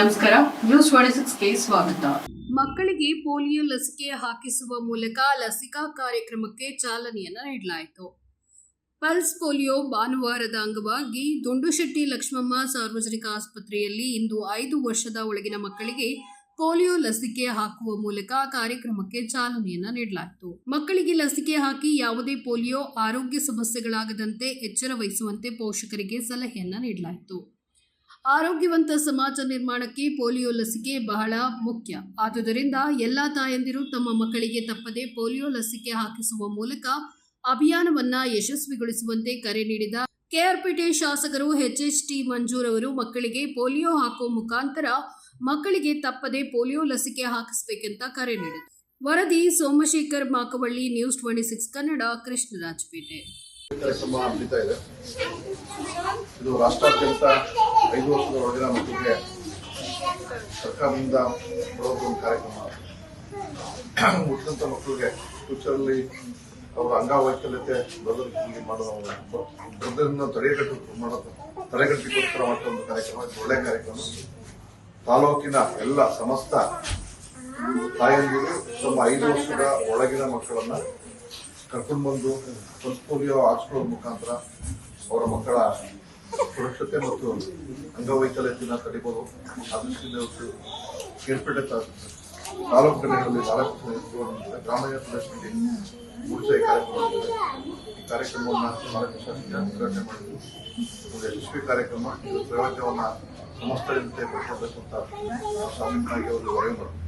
ನಮಸ್ಕಾರ. ನ್ಯೂಸ್ ಸಿಕ್ಸ್ಗೆ ಸ್ವಾಗತ. ಮಕ್ಕಳಿಗೆ ಪೋಲಿಯೋ ಲಸಿಕೆ ಹಾಕಿಸುವ ಮೂಲಕ ಲಸಿಕಾ ಕಾರ್ಯಕ್ರಮಕ್ಕೆ ಚಾಲನೆಯನ್ನ ನೀಡಲಾಯಿತು. ಪಲ್ಸ್ ಪೋಲಿಯೋ ಭಾನುವಾರದ ಅಂಗವಾಗಿ ದುಂಡುಶೆಟ್ಟಿ ಲಕ್ಷ್ಮಮ್ಮ ಸಾರ್ವಜನಿಕ ಆಸ್ಪತ್ರೆಯಲ್ಲಿ ಇಂದು ಐದು ವರ್ಷದ ಒಳಗಿನ ಮಕ್ಕಳಿಗೆ ಪೋಲಿಯೋ ಲಸಿಕೆ ಹಾಕುವ ಮೂಲಕ ಕಾರ್ಯಕ್ರಮಕ್ಕೆ ಚಾಲನೆಯನ್ನ ನೀಡಲಾಯಿತು. ಮಕ್ಕಳಿಗೆ ಲಸಿಕೆ ಹಾಕಿ ಯಾವುದೇ ಪೋಲಿಯೋ, ಆರೋಗ್ಯ ಸಮಸ್ಯೆಗಳಾಗದಂತೆ ಎಚ್ಚರ ವಹಿಸುವಂತೆ ಪೋಷಕರಿಗೆ ಸಲಹೆಯನ್ನ ನೀಡಲಾಯಿತು. ಆರೋಗ್ಯವಂತ ಸಮಾಜ ನಿರ್ಮಾಣಕ್ಕೆ ಪೋಲಿಯೋ ಲಸಿಕೆ ಬಹಳ ಮುಖ್ಯ. ಆದುದರಿಂದ ಎಲ್ಲ ತಾಯಂದಿರು ತಮ್ಮ ಮಕ್ಕಳಿಗೆ ತಪ್ಪದೆ ಪೋಲಿಯೋ ಲಸಿಕೆ ಹಾಕಿಸುವ ಮೂಲಕ ಅಭಿಯಾನವನ್ನ ಯಶಸ್ವಿಗೊಳಿಸುವಂತೆ ಕರೆ ನೀಡಿದ ಕೆಆರ್ಪೇಟೆ ಶಾಸಕರು ಎಚ್ ಟಿ ಮಂಜೂರ್ ಅವರು, ಮಕ್ಕಳಿಗೆ ಪೋಲಿಯೋ ಹಾಕುವ ಮುಖಾಂತರ ಮಕ್ಕಳಿಗೆ ತಪ್ಪದೆ ಪೋಲಿಯೋ ಲಸಿಕೆ ಹಾಕಿಸಬೇಕೆಂತ ಕರೆ ನೀಡಿದರು. ವರದಿ Somashekar Makavalli, news twenty six Kannada, Krishnarajpet. ಐದು ವರ್ಷದ ಒಳಗಿನ ಮಕ್ಕಳಿಗೆ ಸರ್ಕಾರದಿಂದ ಕೊಡೋದು ಒಂದು ಕಾರ್ಯಕ್ರಮ. ಹುಟ್ಟಿದಂಥ ಮಕ್ಕಳಿಗೆ ಫ್ಯೂಚರಲ್ಲಿ ಅವರ ಅಂಗವೈಕಲ್ಯತೆ ಬದಲಿಕೆ ಮಾಡುವ ಬದಲನ್ನು ತಡೆಗಟ್ಟು ಮಾಡೋದು ತಡೆಗಟ್ಟಿಗೋಸ್ಕರ ಒಂದು ಕಾರ್ಯಕ್ರಮ, ಇದು ಒಳ್ಳೆಯ ಕಾರ್ಯಕ್ರಮ. ತಾಲೂಕಿನ ಎಲ್ಲ ಸಮಸ್ತ ತಾಯಂದಿರು ತಮ್ಮ ಐದು ವರ್ಷದ ಒಳಗಿನ ಮಕ್ಕಳನ್ನ ಕರ್ಕೊಂಡು ಬಂದು ಪಲ್ಸ್ ಪೋಲಿಯೋ ಹಾಕ್ಸ್ಕೊಳ್ಳೋ ಮುಖಾಂತರ ಅವರ ಮಕ್ಕಳ ಸುರಕ್ಷತೆ ಮತ್ತು ಅಂಗವೈಕಲ್ಯತೆಯನ್ನು ದಿನ ಅದೃಷ್ಟಿಯಿಂದ ಇವತ್ತು ಕೇಳ್ಪೇಟೆ ತಾ- ತಾಲೂಕು ಕಡೆಗಳಲ್ಲಿ ನಾಲ್ಕು ಗ್ರಾಮೀಣ ಪ್ರದೇಶದಲ್ಲಿ ಮೂರ್ಜೆ ಕಾರ್ಯಕ್ರಮ ಈ ಕಾರ್ಯಕ್ರಮವನ್ನು ನಾಲ್ಕು ಶಾಸಕರು ಉದ್ಘಾಟನೆ ಮಾಡಿದ್ರು ಒಂದು ಯಶಸ್ವಿ ಕಾರ್ಯಕ್ರಮ ಇದು ಪ್ರಯೋಜನವನ್ನು ಸಮಸ್ತರಿಂದ ಪಡ್ಕೊಳ್ಬೇಕು ಅಂತ ಶಾಸಕನಾಗಿ ಅವರು ಹೊರಗೆ ಮಾಡಿದ್ರು